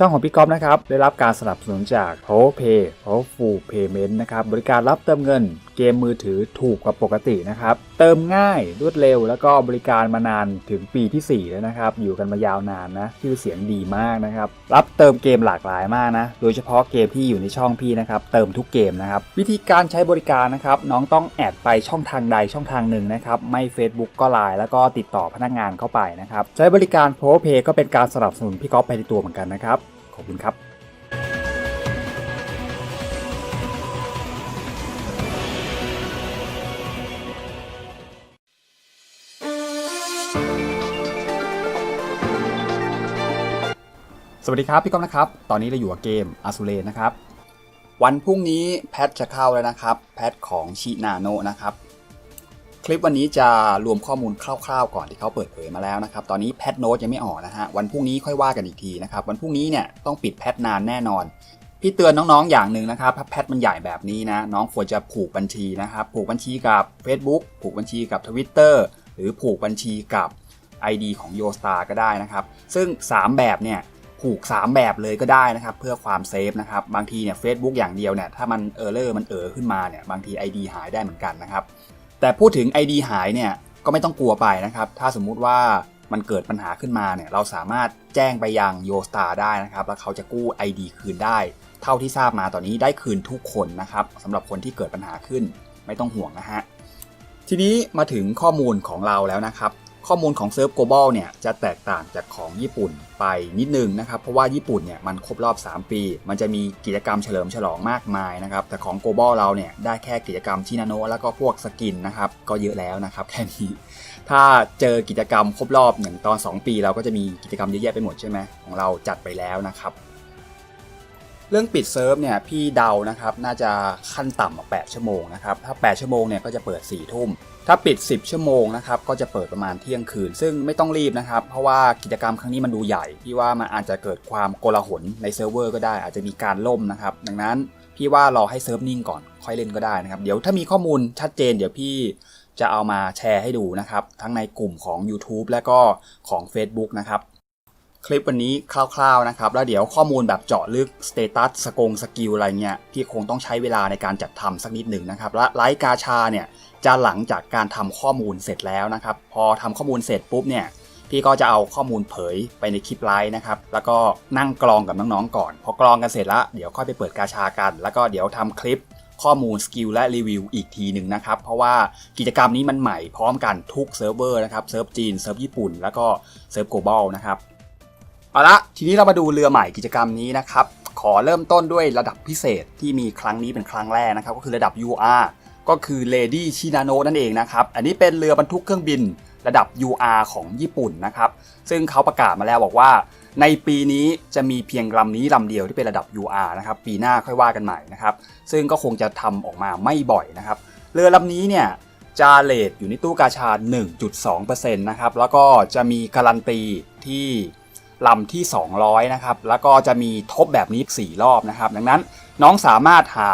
ช่องของพี่ก๊อฟนะครับ ได้รับการสนับสนุนจาก Power Pay Powerful Payment นะครับ บริการรับเติมเงินเกมมือถือถูกกว่าปกตินะครับ เติมง่ายรวดเร็ว แล้วก็บริการมานานถึงปีที่ 4 แล้วนะครับ อยู่กันมายาวนานนะชื่อเสียงดีมากนะครับ รับเติมเกมหลากหลายมากนะ โดยเฉพาะเกมที่อยู่ในช่องพี่นะครับ เติมทุกเกมนะครับ วิธีการใช้บริการนะครับ น้องต้องแอดไปช่องทางใดช่องทางหนึ่งนะครับ ไม่ Facebook ก็ไลน์แล้วก็ติดต่อพนักงานเข้าไปนะครับ ใช้บริการ Power Pay ก็เป็นการสนับสนุนพี่ก๊อฟไปในตัวเหมือนกันนะครับ ขอบคุณครับสวัสดีครับ พี่ก้องนะครับ ตอนนี้เราอยู่กับเกมอาซูเ e นะครับ วันพรุ่งนี้แพทจะเข้าแล้วนะครับ แพทของชินาโนนะครับ ลิปวันนี้จะรวมข้อมูลคร่าวๆ ก่อนที่เขาเปิดเผยมาแล้วนะครับ ตอนนี้แพทโน้ตยังไม่ออกนะฮะ วันพรุ่งนี้ค่อยว่ากันอีกทีนะครับ วันพรุ่งนี้เนี่ยต้องปิดแพทนานแน่นอน พี่เตือนน้องๆอย่างหนึ่งนะครับถ้าแพทมันใหญ่แบบนี้นะ น้องควรจะผูกบัญชีนะครับ ผูกบัญชีกับ Facebook ผูกบัญชีกับ Twitter หรือผูกบัญชีกับ ID ของ y o s t a r ก็ได้นะครับ ซึ่ง 3 แบบเนี่ยผูก 3 แบบเลยก็ได้นะครับ เพื่อความเซฟนะครับ บางทีเนี่ย Facebook อย่างเดียวเนี่ยถ้ามันเออร์เลอร์มันเออขึ้นมาเนี่ยบางที ID หายได้เหมือนกันนะครับ แต่พูดถึง ID หายเนี่ยก็ไม่ต้องกลัวไปนะครับ ถ้าสมมุติว่ามันเกิดปัญหาขึ้นมาเนี่ยเราสามารถแจ้งไปยังโยสตาได้นะครับ แล้วเขาจะกู้ ID คืนได้ เท่าที่ทราบมาตอนนี้ได้คืนทุกคนนะครับสำหรับคนที่เกิดปัญหาขึ้นไม่ต้องห่วงนะฮะทีนี้มาถึงข้อมูลของเราแล้วนะครับ ข้อมูลของเซิร์ฟ global เนี่ยจะแตกต่างจากของญี่ปุ่นไปนิดนึงนะครับ เพราะว่าญี่ปุ่นเนี่ยมันครบรอบ 3 ปี มันจะมีกิจกรรมเฉลิมฉลองมากมายนะครับ แต่ของ global เราเนี่ยได้แค่กิจกรรมชินาโนะแล้วก็พวกสกินนะครับ ก็เยอะแล้วนะครับแค่นี้ถ้าเจอกิจกรรมครบรอบอย่างตอน 2 ปี เราก็จะมีกิจกรรมเยอะแยะไปหมดใช่ไหมของเราจัดไปแล้วนะครับ เรื่องปิดเซิร์ฟเนี่ยพี่เดานะครับน่าจะขั้นต่ำ8ชั่วโมงนะครับถ้า 8 ชั่วโมงเนี่ยก็จะเปิด4ทุ่มถ้าปิด 10 ชั่วโมงนะครับก็จะเปิดประมาณเที่ยงคืน ซึ่งไม่ต้องรีบนะครับ เพราะว่ากิจกรรมครั้งนี้มันดูใหญ่ พี่ว่ามันอาจจะเกิดความโกลาหลในเซิร์ฟเวอร์ก็ได้ อาจจะมีการล่มนะครับ ดังนั้นพี่ว่ารอให้เซิร์ฟนิ่งก่อนค่อยเล่นก็ได้นะครับ เดี๋ยวถ้ามีข้อมูลชัดเจนเดี๋ยวพี่จะเอามาแชร์ให้ดูนะครับ ทั้งในกลุ่มของ YouTube และก็ของ Facebook นะครับ คลิปวันนี้คร่าวๆนะครับ แล้วเดี๋ยวข้อมูลแบบเจาะลึกสเตตัสสกงสกิลอะไรเงี้ยพี่คงต้องใช้เวลาในการจัดทำสักนิดหนึ่งนะครับ และไลฟ์กาชาเนี่ยจะหลังจากการทำข้อมูลเสร็จแล้วนะครับ พอทำข้อมูลเสร็จปุ๊บเนี่ยพี่ก็จะเอาข้อมูลเผยไปในคลิปไลฟ์นะครับ แล้วก็นั่งกรองกับน้องๆก่อน พอกรองกันเสร็จแล้วเดี๋ยวค่อยไปเปิดกาชากัน แล้วก็เดี๋ยวทำคลิปข้อมูลสกิลและรีวิวอีกทีหนึ่งนะครับ เพราะว่ากิจกรรมนี้มันใหม่พร้อมกันทุกเซิร์ฟเวอร์นะครับ เซิร์ฟจีน เซิร์ฟญี่ปุ่น แล้วก็เซิร์ฟ global นะครับ เอาละทีนี้เรามาดูเรือใหม่กิจกรรมนี้นะครับ ขอเริ่มต้นด้วยระดับพิเศษที่มีครั้งนี้เป็นครั้งแรกนะครับ ก็คือระดับ UR ก็คือ Lady Shinano นั่นเองนะครับ อันนี้เป็นเรือบรรทุกเครื่องบินระดับ UR ของญี่ปุ่นนะครับ ซึ่งเขาประกาศมาแล้วบอกว่า ในปีนี้จะมีเพียงลำนี้ลำเดียวที่เป็นระดับ UR นะครับ ปีหน้าค่อยว่ากันใหม่นะครับ ซึ่งก็คงจะทำออกมาไม่บ่อยนะครับ เรือลำนี้เนี่ยจะเลทอยู่ในตู้กาชา 1.2%นะครับ แล้วก็จะมีการันตีที่ ลำที่ 200 นะครับ แล้วก็จะมีทบแบบนี้ 4 รอบนะครับ ดังนั้นน้องสามารถหา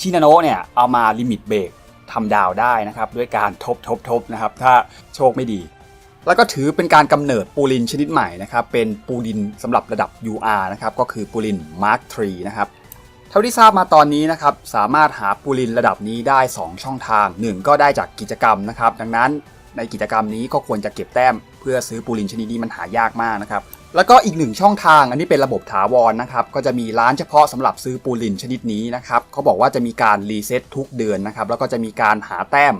ชินาโนะเนี่ยเอามาลิมิตเบรกทำดาวได้นะครับ ด้วยการทบทบทบนะครับ ถ้าโชคไม่ดี แล้วก็ถือเป็นการกำเนิดปูลินชนิดใหม่นะครับ เป็นปูลินสำหรับระดับ UR นะครับ ก็คือปูลิน Mark 3 นะครับ เท่าที่ทราบมาตอนนี้นะครับ สามารถหาปูลินระดับนี้ได้ 2 ช่องทาง 1 ก็ได้จากกิจกรรมนะครับ ดังนั้นในกิจกรรมนี้ก็ควรจะเก็บแต้ม เพื่อซื้อปูลินชนิดนี้มันหายากมากนะครับ แล้วก็อีกหนึ่งช่องทางอันนี้เป็นระบบถาวรนะครับ ก็จะมีร้านเฉพาะสำหรับซื้อปูลินชนิดนี้นะครับเขาบอกว่าจะมีการรีเซ็ตทุกเดือนนะครับ แล้วก็จะมีการหาแต้ม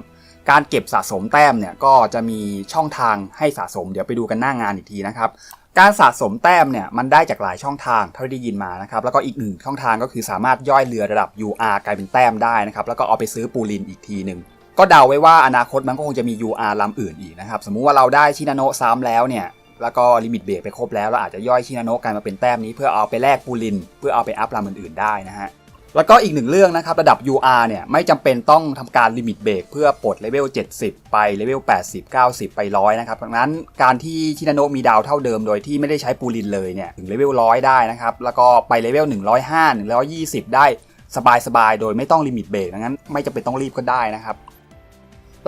การเก็บสะสมแต้มเนี่ยก็จะมีช่องทางให้สะสม เดี๋ยวไปดูกันหน้างานอีกทีนะครับการสะสมแต้มเนี่ยมันได้จากหลายช่องทางเท่าที่ได้ยินมานะครับแล้วก็อีกหนึ่งช่องทางก็คือสามารถย่อยเรือระดับ UR กลายเป็นแต้มได้นะครับแล้วก็เอาไปซื้อปูลินอีกทีหนึ่งก็เดาไว้ว่าอนาคตมันก็คงจะมี UR ลำอื่นอีกนะครับสมมุติว่าเราได้ชินาโนะซ้ำแล้วเนี่ย แล้วก็ลิมิตเบรกไปครบแล้วเราอาจจะย่อยชินาโนะกลายมาเป็นแต้มนี้เพื่อเอาไปแลกปูลิน เพื่อเอาไปอัพลำอื่นๆได้นะฮะแล้วก็อีกหนึ่งเรื่องนะครับ ระดับ UR เนี่ยไม่จำเป็นต้องทำการลิมิตเบรกเพื่อปลดเลเวล 70 ไปเลเวล 80 90 ไปร้อยนะครับดังนั้นการที่ชินาโนะมีดาวเท่าเดิมโดยที่ไม่ได้ใช้ปูลินเลยเนี่ยถึงเลเวล 100 ได้นะครับ แล้วก็ไปเลเวล 105 120 ได้สบายๆ โดยไม่ต้องลิมิตเบรกดังนั้นไม่จำเป็นต้องรีบก็ได้นะครับ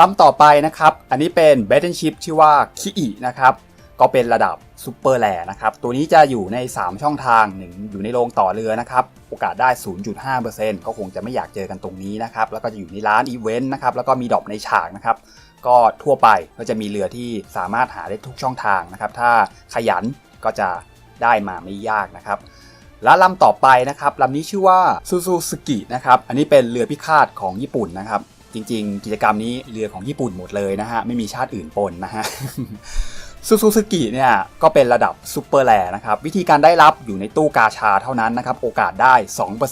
ลำต่อไปนะครับ อันนี้เป็น Battleship ชื่อว่าคิอินะครับ ก็เป็นระดับซูเปอร์แลนะครับ ตัวนี้จะอยู่ใน 3 ช่องทางหนึ่งอยู่ในโรงต่อเรือนะครับ โอกาสได้ 0.5%ก็คงจะไม่อยากเจอกันตรงนี้นะครับ แล้วก็จะอยู่ในร้านอีเวนต์นะครับ แล้วก็มีดรอปในฉากนะครับ ก็ทั่วไปก็จะมีเรือที่สามารถหาได้ทุกช่องทางนะครับ ถ้าขยันก็จะได้มาไม่ยากนะครับและลำต่อไปนะครับลำนี้ชื่อว่าซูซูสกินะครับ อันนี้เป็นเรือพิฆาตของญี่ปุ่นนะครับ จริง ๆ กิจกรรมนี้เรือของญี่ปุ่นหมดเลยนะฮะ ไม่มีชาติอื่นปนนะฮะ ซูซูสกิเนี่ยก็เป็นระดับซูเปอร์แลนะครับ วิธีการได้รับอยู่ในตู้กาชาเท่านั้นนะครับ โอกาสได้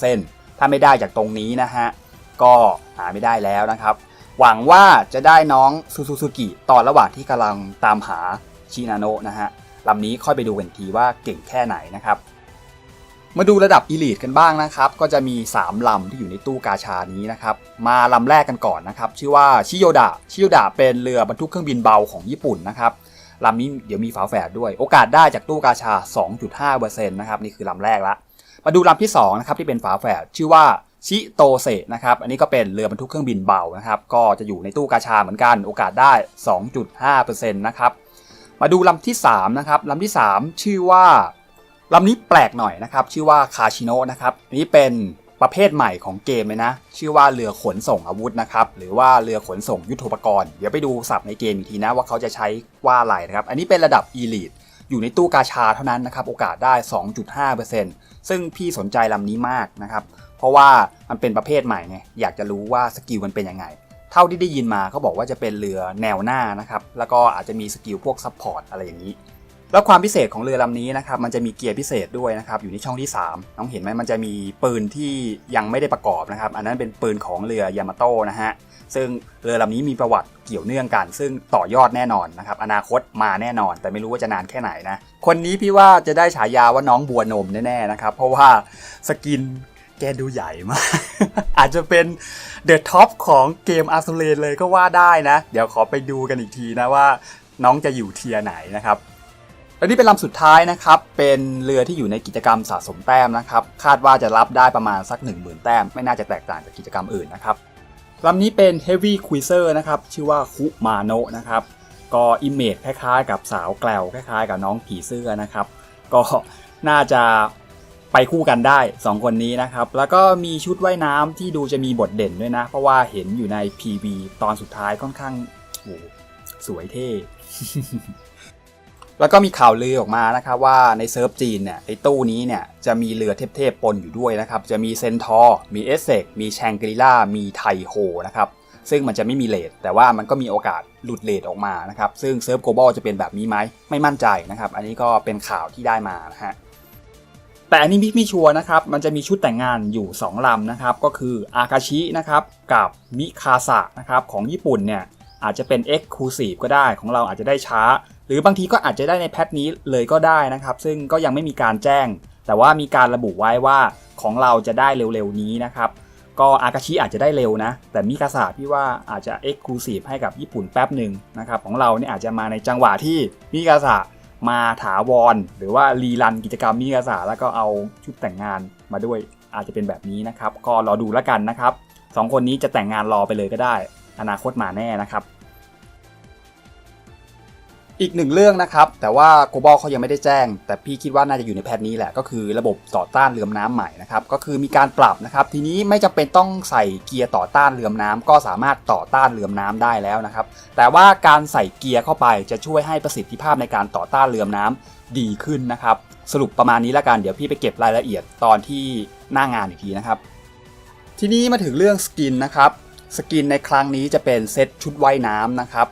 2%ถ้าไม่ได้จากตรงนี้นะฮะ ก็หาไม่ได้แล้วนะครับ หวังว่าจะได้น้องซูซูซูกิตอนระหว่างที่กำลังตามหาชินาโนะนะฮะลำนี้ค่อยไปดูกันทีว่าเก่งแค่ไหนนะครับ มาดูระดับอีลิทกันบ้างนะครับ ก็จะมี 3 ลำที่อยู่ในตู้กาชานี้นะครับ มาลำแรกกันก่อนนะครับ ชื่อว่าชิโยดะ ชิโยดะเป็นเรือบรรทุกเครื่องบินเบาของญี่ปุ่นนะครับ ลำนี้เดี๋ยวมีฝาแฝดด้วย โอกาสได้จากตู้กาชา 2.5%นะครับนี่คือลำแรกละ มาดูลำที่2นะครับที่เป็นฝาแฝดชื่อว่าชิโตเซนะครับอันนี้ก็เป็นเรือบรรทุกเครื่องบินเบานะครับก็จะอยู่ในตู้กาชาเหมือนกัน โอกาสได้ 2.5%นะครับมาดูลำที่3นะครับลำที่ 3 ชื่อว่าลำนี้แปลกหน่อยนะครับชื่อว่าคาชิโนนะครับอันนี้เป็น ประเภทใหม่ของเกมเลยนะ ชื่อว่าเรือขนส่งอาวุธนะครับ หรือว่าเรือขนส่งยุทโธปกรณ์ เดี๋ยวไปดูศัพท์ในเกมอีกทีนะว่าเขาจะใช้ว่าอะไรนะครับ อันนี้เป็นระดับ Elite อยู่ในตู้กาชาเท่านั้นนะครับ โอกาสได้ 2.5%ซึ่งพี่สนใจลำนี้มากนะครับ เพราะว่ามันเป็นประเภทใหม่ไง อยากจะรู้ว่าสกิลมันเป็นยังไง เท่าที่ได้ยินมาเขาบอกว่าจะเป็นเรือแนวหน้านะครับ แล้วก็อาจจะมีสกิลพวกซัพพอร์ตอะไรอย่างนี้ แล้วความพิเศษของเรือลำนี้นะครับมันจะมีเกียร์พิเศษด้วยนะครับอยู่ในช่องที่ 3 น้องเห็นไหมมันจะมีปืนที่ยังไม่ได้ประกอบนะครับ อันนั้นเป็นปืนของเรือยามาโต้นะฮะซึ่งเรือลำนี้มีประวัติเกี่ยวเนื่องกัน ซึ่งต่อยอดแน่นอนนะครับอนาคตมาแน่นอน แต่ไม่รู้ว่าจะนานแค่ไหนนะคนนี้พี่ว่าจะได้ฉายาว่าน้องบัวนมแน่ๆนะครับเพราะว่าสกินแกดูใหญ่มาก อาจจะเป็นเดอะท็อปของเกมอาร์ซูเลนเลยก็ว่าได้นะ เดี๋ยวขอไปดูกันอีกทีนะว่าน้องจะอยู่เทียร์ไหนนะครับ และนี่เป็นลำสุดท้ายนะครับ เป็นเรือที่อยู่ในกิจกรรมสะสมแต้มนะครับ คาดว่าจะรับได้ประมาณสัก 10,000 แต้ม ไม่น่าจะแตกต่างจากกิจกรรมอื่นนะครับลำนี้เป็น Heavy Cruiser นะครับ ชื่อว่าคุมาโนะนะครับ ก็อิมเมจคล้ายๆ กับสาวแกลวคล้ายๆ กับน้องผีเสื้อนะครับ ก็น่าจะไปคู่กันได้ 2 คนนี้นะครับ แล้วก็มีชุดว่ายน้ำที่ดูจะมีบทเด่นด้วยนะ เพราะว่าเห็นอยู่ใน PV ตอนสุดท้ายค่อนข้างโอ้โหสวยเท่ แล้วก็มีข่าวลือออกมานะครับว่าในเซิร์ฟจีนเนี่ยไอ้ตู้นี้เนี่ยจะมีเรือเทพๆปนอยู่ด้วยนะครับ จะมีเซนทอร์มีเอสเซกมีแชงกริล่ามีไทโฮนะครับซึ่งมันจะไม่มีเลทแต่ว่ามันก็มีโอกาสหลุดเลทออกมานะครับซึ่งเซิร์ฟโกลบอลจะเป็นแบบนี้ไหมไม่มั่นใจนะครับอันนี้ก็เป็นข่าวที่ได้มานะฮะแต่อันนี้พี่ไม่ชัวร์นะครับ มันจะมีชุดแต่งงานอยู่ 2 ลำนะครับ ก็คืออากาชินะครับกับมิคาสะนะครับของญี่ปุ่นเนี่ยอาจจะเป็น Exclusive ก็ได้ของเราอาจจะได้ช้า หรือบางทีก็อาจจะได้ในแพทนี้เลยก็ได้นะครับ ซึ่งก็ยังไม่มีการแจ้ง แต่ว่ามีการระบุไว้ว่าของเราจะได้เร็วๆนี้นะครับก็อากาชิอาจจะได้เร็วนะ แต่มิคาสะพี่ว่าอาจจะ Exclusive ให้กับญี่ปุ่นแป๊บหนึ่งนะครับของเราเนี่ยอาจจะมาในจังหวะที่มิคาสะมาถาวร หรือว่ารีรันกิจกรรมมิคาสะแล้วก็เอาชุดแต่งงานมาด้วยอาจจะเป็นแบบนี้นะครับ ก็รอดูแล้วกันนะครับสองคนนี้จะแต่งงานรอไปเลยก็ได้ อนาคตมาแน่นะครับ อีกหนึ่งเรื่องนะครับ แต่ว่าโกบอลเขายังไม่ได้แจ้ง แต่พี่คิดว่าน่าจะอยู่ในแพทนี้แหละ ก็คือระบบต่อต้านเรือมน้ำใหม่นะครับ ก็คือมีการปรับนะครับ ทีนี้ไม่จำเป็นต้องใส่เกียร์ต่อต้านเรือมน้ำก็สามารถต่อต้านเรือมน้ำได้แล้วนะครับ แต่ว่าการใส่เกียร์เข้าไปจะช่วยให้ประสิทธิภาพในการต่อต้านเรือมน้ำดีขึ้นนะครับ สรุปประมาณนี้แล้วกัน เดี๋ยวพี่ไปเก็บรายละเอียดตอนที่หน้างานอีกทีนะครับ ทีนี้มาถึงเรื่องสกินนะครับ สกินในครั้งนี้จะเป็นเซตชุดว่ายน้ำนะครับ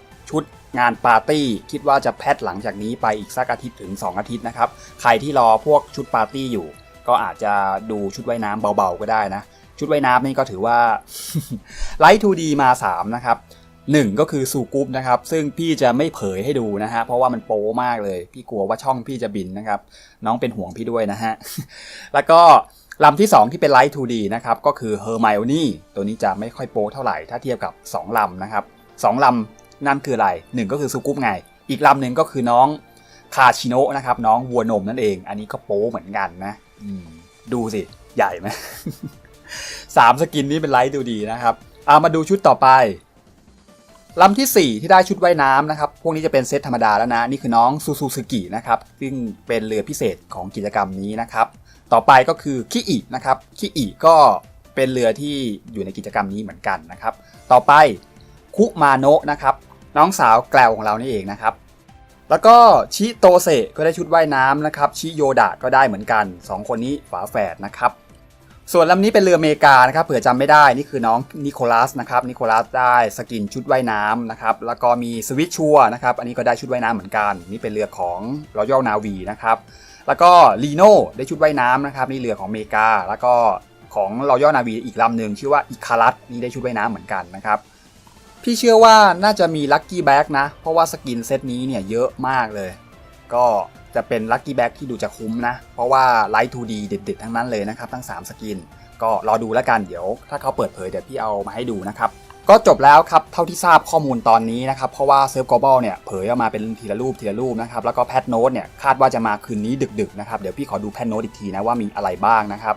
งานปาร์ตี้ คิดว่าจะแพทหลังจากนี้ไปอีกสักอาทิตย์ถึง 2 อาทิตย์นะครับ ใครที่รอพวกชุดปาร์ตี้อยู่ ก็อาจจะดูชุดว่ายน้ำเบาๆก็ได้นะ ชุดว่ายน้ำนี่ก็ถือว่าไลท์ 2D มา3นะครับ1ก็คือซูกุปนะครับ ซึ่งพี่จะไม่เผยให้ดูนะฮะ เพราะว่ามันโป๊มากเลย พี่กลัวว่าช่องพี่จะบินนะครับ น้องเป็นห่วงพี่ด้วยนะฮะ แล้วก็ลำที่ 2 ที่เป็นไลท์ 2D นะครับ ก็คือ Hermione ตัวนี้จะไม่ค่อยโป๊เท่าไหร่ ถ้าเทียบกับ 2 ลำนะครับ 2 ลำ นั่นคืออะไร1ก็คือซูกุปไง อีกลำหนึ่งก็คือน้องคาชิโนะนะครับ น้องวัวนมนั่นเอง อันนี้ก็โป๊เหมือนกันนะดูสิ ใหญ่ไหมสามสกินนี้เป็นไลท์ดูดีนะครับเอามาดูชุดต่อไปลำทีสี่ 4 ที่ได้ชุดว่ายน้ำนะครับ พวกนี้จะเป็นเซตธรรมดาแล้วนะ นี่คือน้องซูซูสกินะครับ ซึ่งเป็นเรือพิเศษของกิจกรรมนี้นะครับ ต่อไปก็คือคิอินะครับ คิอิก็เป็นเรือที่อยู่ในกิจกรรมนี้เหมือนกันนะครับ ต่อไป คุมาโนะนะครับน้องสาวแกลวของเรานี่เองนะครับ แล้วก็ชิโตเซก็ได้ชุดว่ายน้ำนะครับชิโยดะก็ได้เหมือนกัน 2 คนนี้ฝาแฝดนะครับ ส่วนลำนี้เป็นเรืออเมริกานะครับเผื่อจำไม่ได้นี่คือน้องนิโคลัสนะครับนิโคลัสได้สกินชุดว่ายน้ำนะครับแล้วก็มีสวิตชัวนะครับอันนี้ก็ได้ชุดว่ายน้ำเหมือนกัน นี่เป็นเรือของ Royal Navy นะครับแล้วก็ลีโน่ได้ชุดว่ายน้ำนะครับนี่เรือของอเมริกา แล้วก็ของ Royal Navy อีกลำหนึ่งชื่อว่าอิคารัสนี่ได้ชุดว่ายน้ำเหมือนกันนะครับ พี่เชื่อว่าน่าจะมีลัคกี้แบ็กนะ เพราะว่าสกินเซตนี้เนี่ยเยอะมากเลย ก็จะเป็นลัคกี้แบ็กที่ดูจะคุ้มนะ เพราะว่าไลท์ 2D เด็ดๆ ทั้งนั้นเลยนะครับ ทั้ง 3 สกิน ก็รอดูแล้วกันเดี๋ยว ถ้าเขาเปิดเผยเดี๋ยวพี่เอามาให้ดูนะครับ ก็จบแล้วครับ เท่าที่ทราบข้อมูลตอนนี้นะครับ เพราะว่าเซิร์ฟกอบอลเนี่ยเผยออกมาเป็นทีละรูปทีละรูปนะครับแล้วก็แพทโน้ตเนี่ยคาดว่าจะมาคืนนี้ดึกๆนะครับเดี๋ยวพี่ขอดูแพทโน้ตอีกทีนะว่ามีอะไรบ้างนะครับ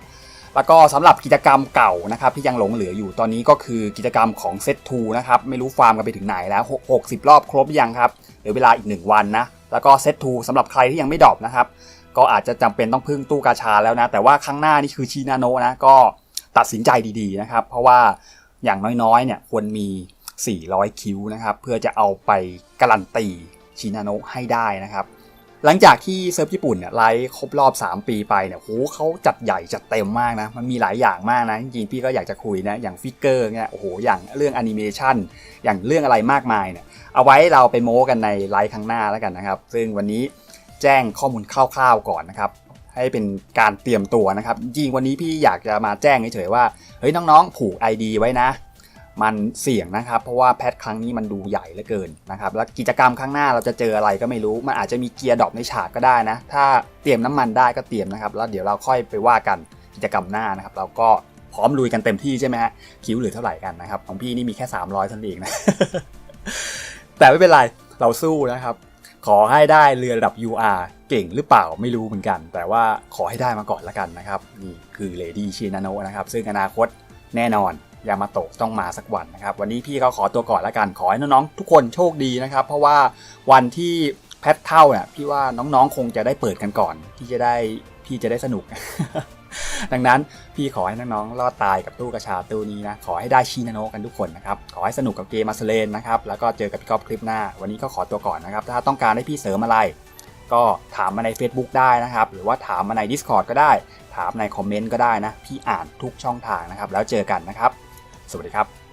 แล้วก็สำหรับกิจกรรมเก่านะครับที่ยังหลงเหลืออยู่ตอนนี้ก็คือกิจกรรมของเซต2นะครับไม่รู้ฟาร์มกันไปถึงไหนแล้ว 60 รอบครบยังครับเหลือเวลาอีก 1 วันนะแล้วก็เซต2สำหรับใครที่ยังไม่ดรอปนะครับก็อาจจะจำเป็นต้องพึ่งตู้กาชาแล้วนะ แต่ว่าครั้งหน้านี่คือชีนาโนนะก็ตัดสินใจดีๆนะครับ เพราะว่าอย่างน้อยๆเนี่ยควรมี 400 คิวนะครับเพื่อจะเอาไปการันตีชินาโนให้ได้นะครับ หลังจากที่เซิร์ฟญี่ปุ่นเนี่ยไลฟ์ครบรอบ 3 ปีไปเนี่ยโหเขาจัดใหญ่จัดเต็มมากนะ มันมีหลายอย่างมากนะ จริงๆพี่ก็อยากจะคุยนะ อย่างฟิกเกอร์เนี่ยโอ้โห อย่างเรื่องแอนิเมชันอย่างเรื่องอะไรมากมายเนี่ย เอาไว้เราไปโม้กันในไลฟ์ครั้งหน้าแล้วกันนะครับ ซึ่งวันนี้แจ้งข้อมูลคร่าวๆก่อนนะครับ ให้เป็นการเตรียมตัวนะครับ จริงวันนี้พี่อยากจะมาแจ้งเฉยๆว่า เฮ้ยน้องๆ ผูก ID ไว้นะ มันเสี่ยงนะครับ เพราะว่าแพทครั้งนี้มันดูใหญ่เหลือเกินนะครับแล้วกิจกรรมข้างหน้าเราจะเจออะไรก็ไม่รู้ มันอาจจะมีเกียร์ดรอปในฉากก็ได้นะ ถ้าเตรียมน้ำมันได้ก็เตรียมนะครับ แล้วเดี๋ยวเราค่อยไปว่ากันกิจกรรมหน้านะครับเราก็พร้อมลุยกันเต็มที่ใช่ไหมฮะคิวเหลือเท่าไหร่กันนะครับของพี่นี่มีแค่ 300เท่านั้นเองนะแต่ไม่เป็นไรเราสู้นะครับ ขอให้ได้เรือระดับ UR เก่งหรือเปล่าไม่รู้เหมือนกัน แต่ว่าขอให้ได้มาก่อนละกันนะครับนี่คือเลดี้ชินาโนะนะครับ ซึ่งอนาคตแน่นอน ยามาโตะต้องมาสักวันนะครับ วันนี้พี่เขาขอตัวก่อนละกันขอให้น้องๆทุกคนโชคดีนะครับ เพราะว่าวันที่แพทเข้าเนี่ยพี่ว่าน้องๆคงจะได้เปิดกันก่อน ที่จะได้พี่จะได้สนุก ดังนั้นพี่ขอให้น้องๆรอดตายกับตู้กระชาตู้นี้นะขอให้ได้ชินาโนกันทุกคนนะครับขอให้สนุกกับเกมมาสเลนนะครับแล้วก็เจอกับพี่กอล์ฟคลิปหน้า วันนี้ก็ขอตัวก่อนนะครับ ถ้าต้องการให้พี่เสริมอะไร ก็ถามมาใน Facebook ได้นะครับ หรือว่าถามมาใน Discord ก็ได้ ถามในคอมเมนต์ก็ได้นะพี่อ่านทุกช่องทางนะครับ แล้วเจอกันนะครับ สวัสดีครับ